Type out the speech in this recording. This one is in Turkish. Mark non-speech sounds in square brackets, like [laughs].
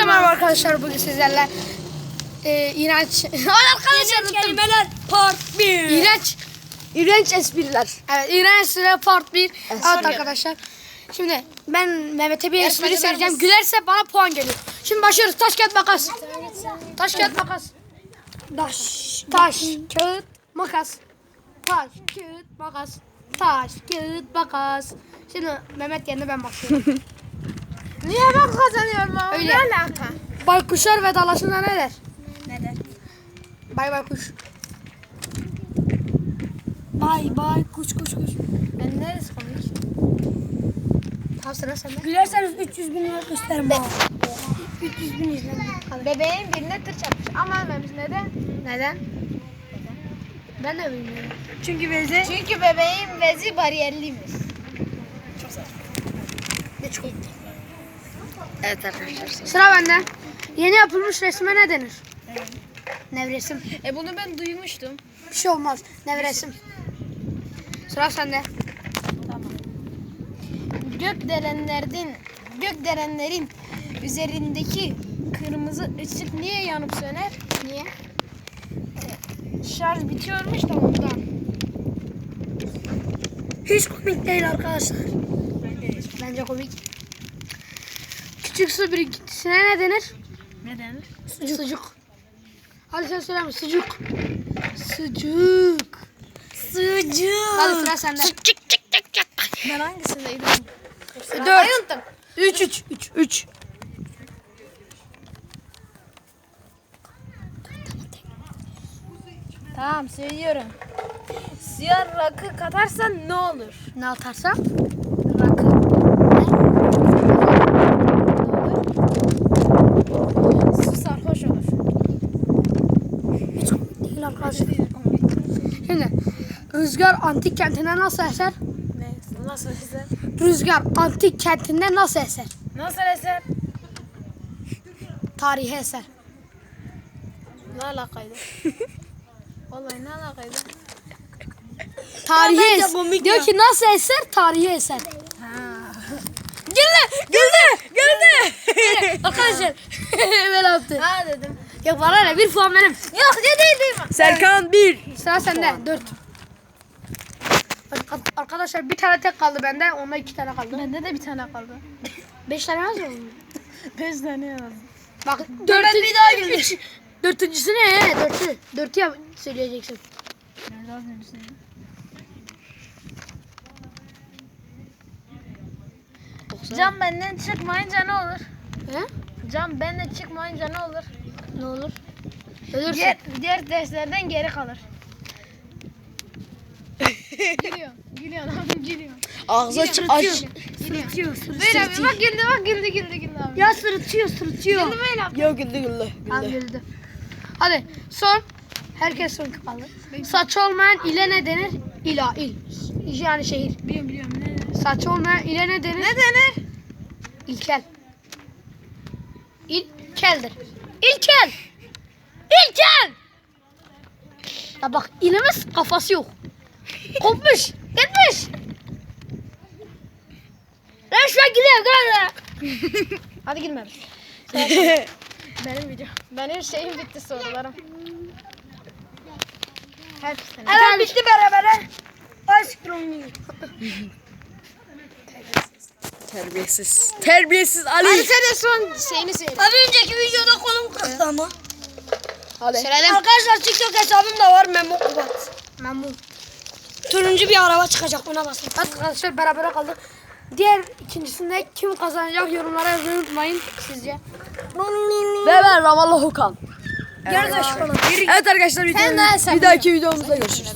Hepinize merhaba arkadaşlar bugün sizlerle e, iğrenç [laughs] arkadaşlar. Kelimeler part 1. İğrenç İğrenç espriler. Evet iğrenç espriler part 1 Evet arkadaşlar Şimdi ben Mehmet'e bir espri söyleyeceğim? Gülerse bana puan geliyor Şimdi başlıyoruz taş kağıt makas Taş kağıt makas Daş. Taş kağıt makas Taş kağıt makas Taş kağıt makas Şimdi Mehmet yerine ben başlıyorum [laughs] Niye ben kazanıyorum ama? Öyle. Ne alaka? Baykuşlar vedalaşında ne der? Neden? Bay baykuş Bay bay kuş kuş kuş. Ben neresi komik? Tamam sıra sende. Gülerseniz 300 bin lira gösterim bana. 300 bin izlenme. Bebeğin birine tır çarpmış ama ölmemiş. Neden? Neden? Ben de bilmiyorum. Çünkü bezi. Çünkü bebeğin bezi bariyerliymiş. Ne çok. Evet arkadaşlar. Sıra bende. Yeni yapılmış resme ne denir? Nevresim. E bunu ben duymuştum. Bir şey olmaz. Nevresim. Sıra sende. Gökdelenlerden gökdelenlerin üzerindeki kırmızı ışık niye yanıp söner? Niye? Şarj bitiyormuş da ondan. Hiç komik değil arkadaşlar. Bence komik. Küçük su birikintisine ne denir? Ne denir? Sucuk. Sucuk. Hadi sen söyle mi? Sucuk. Sucuk. Sucuk. Hadi sıra sende. Ben hangisindeydim? Dört. Üç, üç, üç, üç. Tamam söylüyorum. Siyah rakı katarsan ne olur? Ne atarsa? Rakı. Su sarhoş olur. Değil arkadaşlar. Şimdi Rüzgar antik kentinde nasıl eser? Ne? Nasıl eser? Rüzgar antik kentinde nasıl eser? Nasıl eser? Tarihi eser. Ne alakaydı? [laughs] Vallahi ne alakaydı? Tarihi eser. Diyor ki nasıl eser? Tarihi eser. Güldü! Güldü! Güldü! Arkadaşlar [laughs] böyle yaptı. ha dedim. Yok bana ne bir puan benim. Yok ne değildim. Serkan 1. Sıra sende dört. Arkadaşlar bir tane tek kaldı bende. Onda iki tane kaldı. Bende de bir tane kaldı. Beş tane yazmıyor mu? Beş tane yazdım. Bak dörtü, bir daha güldü. Dörtüncüsü ne? Dörtü. Dörtü yap söyleyeceksin. Nerede az önce Cam benden çıkmayınca ne olur? He? Cam benden çıkmayınca ne olur? Ne olur? Ölürsün. Diğer, diğer derslerden geri kalır. [laughs] gülüyor. Gülüyor abi gülüyor. Ağzı aç aç. Sırıtıyor, sırıtıyor. Böyle abi bak güldü bak güldü güldü güldü abi. Ya sırıtıyor, sırıtıyor. Güldü böyle abi. Yok güldü güldü. Tamam güldü. güldü. Hadi son. Herkes son kaldı. Saç olmayan ile ne denir? İla, il. Yani şehir. Biliyorum biliyorum ne? Saç olmayan ile ne denir? Ne denir? İlkel. İlkeldir. İlkel. İlkel. Ya bak ilimiz kafası yok. Kopmuş. Gitmiş. Ben şu an gidiyorum. Gel [laughs] Hadi gülme. Benim [laughs] video. Benim şeyim bitti sorularım. Hepsini. Evet bitti beraber. Aşk [laughs] Terbiyesiz. Terbiyesiz Ali. Hadi sen de son şeyini söyle. Abi önceki videoda kolum kırıldı ama. Hadi. Söyledim. Arkadaşlar TikTok hesabım da var Memo Kubat. Memo. Turuncu bir araba çıkacak ona basın. Arkadaşlar beraber kaldık. Diğer ikincisinde kim kazanacak yorumlara yazmayı unutmayın sizce. Ve ben Ramallah Okan. Olun. Evet arkadaşlar videomuz, bir dahaki videomuzda görüşürüz.